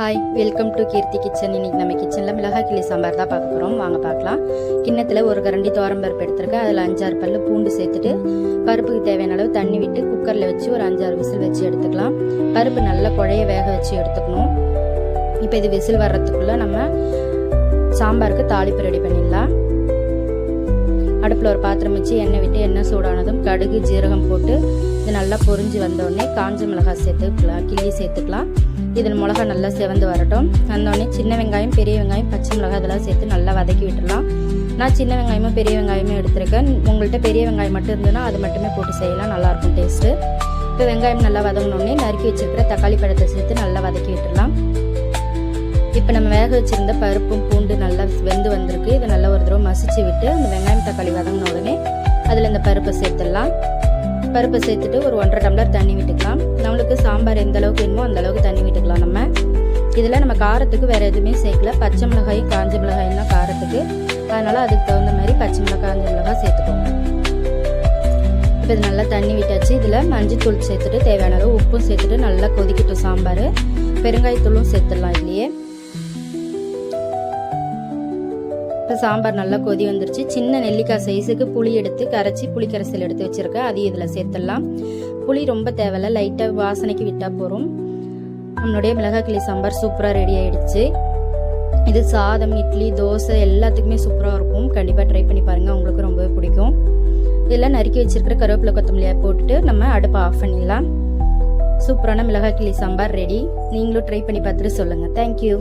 Hi welcome to Keerthi kitchen இன்றைக்கி நம்ம கிச்சனில் மிளகாய் கிளி சாம்பார் தான் பார்க்க போகிறோம் வாங்க பார்க்கலாம். கிண்ணத்தில் ஒரு கரண்டி பருப்பு எடுத்துருக்கேன். அதில் அஞ்சாறு பல்லு பூண்டு சேர்த்துட்டு பருப்புக்கு தேவையான அளவு தண்ணி விட்டு குக்கரில் வச்சு ஒரு அஞ்சாறு விசில் வச்சு எடுத்துக்கலாம். பருப்பு நல்லா குழைய வேக வச்சு எடுத்துக்கணும். இப்போ இது விசில் வர்றதுக்குள்ளே நம்ம சாம்பாருக்கு தாளிப்பு ரெடி பண்ணிடலாம். அடுப்பில் ஒரு பாத்திரம் வச்சு எண்ணெய் விட்டு எண்ணெய் சூடானதும் கடுகு ஜீரகம் போட்டு இது நல்லா பொரிஞ்சு வந்தோடனே காஞ்ச மிளகாய் சேர்த்துக்கலாம் கிள்ளி சேர்த்துக்கலாம். இதில் மிளகா நல்லா செவந்து வரட்டும். வந்தோடனே சின்ன வெங்காயம் பெரிய வெங்காயம் பச்சை மிளகா இதெல்லாம் சேர்த்து நல்லா வதக்கி விட்டுடலாம். நான் சின்ன வெங்காயமும் பெரிய வெங்காயமும் எடுத்திருக்கேன். உங்கள்கிட்ட பெரிய வெங்காயம் மட்டும் இருந்ததுன்னா அது மட்டுமே போட்டு செய்யலாம். நல்லாயிருக்கும் டேஸ்ட்டு இப்போ வெங்காயம் நல்லா வதங்கினோடனே நறுக்கி வச்சிருக்கிற தக்காளி பழத்தை சேர்த்து நல்லா வதக்கி விட்டுடலாம். இப்போ நம்ம வேக வச்சிருந்த பருப்பும் பூண்டு நல்லா வெந்து வந்திருக்கு. இதை நல்லா ஒரு தடவை மசிச்சு விட்டு அந்த வெங்காயம் தக்காளி வதங்கின உடனே அதில் இந்த பருப்பை சேர்த்துடலாம். பருப்பு சேர்த்துட்டு ஒரு ஒன்றரை டம்ளர் தண்ணி விட்டுக்கலாம். நம்மளுக்கு சாம்பார் எந்த அளவுக்கு வேணுமோ அந்த அளவுக்கு தண்ணி விட்டுக்கலாம் நம்ம. இதில் நம்ம காரத்துக்கு வேறு எதுவுமே சேர்க்கல. பச்சை மிளகாய் காஞ்ச மிளகாய் தான் காரத்துக்கு. அதனால் அதுக்கு தகுந்த மாதிரி பச்சை மிளகாய் காஞ்ச மிளகாய் சேர்த்துக்கோங்க. இப்போ இது நல்லா தண்ணி விட்டாச்சு. இதில் மஞ்சத்தூள் சேர்த்துட்டு தேவையான அளவு உப்பும் சேர்த்துட்டு நல்லா கொதிக்கட்டும் சாம்பார். பெருங்காயத்தூளும் சேர்த்துடலாம் இல்லையே இப்போ சாம்பார் நல்லா கொதி வந்துருச்சு. சின்ன நெல்லிக்காய் சைஸுக்கு புளி எடுத்து கரைச்சி புளி கரைசல் எடுத்து வச்சுருக்கேன். அதையும் இதில் சேர்த்துடலாம். புளி ரொம்ப தேவையில்ல. லைட்டாக வாசனைக்கு விட்டால் போகிறோம் நம்மளுடைய மிளகாய் கிளி சாம்பார் சூப்பராக ரெடி ஆயிடுச்சு. இது சாதம் இட்லி தோசை எல்லாத்துக்குமே சூப்பராக இருக்கும். கண்டிப்பாக ட்ரை பண்ணி பாருங்கள் உங்களுக்கு ரொம்பவே பிடிக்கும். இதெல்லாம் நறுக்கி வச்சிருக்கிற கருவேப்பிலை கொத்தமல்லியாக போட்டுட்டு நம்ம அடுப்பை ஆஃப் பண்ணிடலாம். சூப்பரான மிளகாய் கிளி சாம்பார் ரெடி நீங்களும் ட்ரை பண்ணி பார்த்துட்டு சொல்லுங்கள் தேங்க்யூ